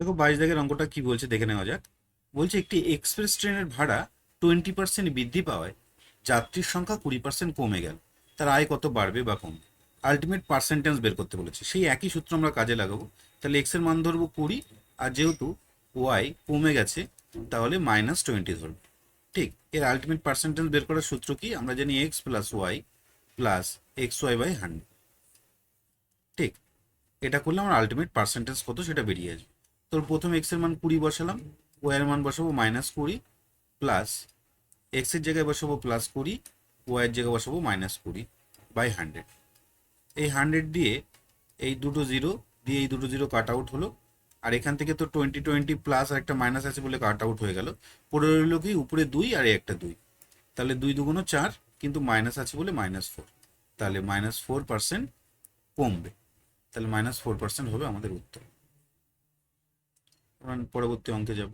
দেখো বাইশ দাগের অঙ্কটা কি বলছে দেখে নেওয়া যাক। বলছে একটি এক্সপ্রেস ট্রেনের ভাড়া টোয়েন্টি পার্সেন্ট বৃদ্ধি পাওয়ায় যাত্রীর সংখ্যা কুড়ি পার্সেন্ট কমে গেল। তার আয় কত বাড়বে বা কমবে? আলটিমেট পার্সেন্টেজ বের করতে বলেছে। সেই একই সূত্র আমরা কাজে লাগাবো। তাহলে এক্সের মান ধরবো কুড়ি, আর যেহেতু ওয়াই কমে গেছে, তাহলে মাইনাস টোয়েন্টি ধরবো। ঠিক, এর আলটিমেট পার্সেন্টেজ বের করার সূত্র কি? আমরা জানি X plus Y plus X Y by hundred ঠিক, এটা করলে আমার আলটিমেট পার্সেন্টেজ কত সেটা বেরিয়ে আসবে। তোর প্রথম এক্সের মান কুড়ি বসালাম ওয়াই এর মান বসাবো মাইনাস কুড়ি প্লাস এক্সের জায়গায় বসাবো প্লাস কুড়ি ওয়াই এর জায়গায় বসাবো মাইনাস কুড়ি বাই হান্ড্রেড এই হান্ড্রেড দিয়ে এই দুটো জিরো দিয়ে এই দুটো জিরো কাট আউট হলো। আর এখান থেকে তো টোয়েন্টি টোয়েন্টি প্লাস আর একটা মাইনাস আছে বলে কাট আউট হয়ে গেল। পড়ে রইল কি উপরে দুই আর একটা দুই। তাহলে দুই দুগুণ চার কিন্তু মাইনাস আছে বলে মাইনাস ফোর তাহলে মাইনাস ফোর পার্সেন্ট কমবে। তাহলে মাইনাস ফোর পার্সেন্ট হবে আমাদের উত্তর। পরবর্তী অঙ্কে যাব।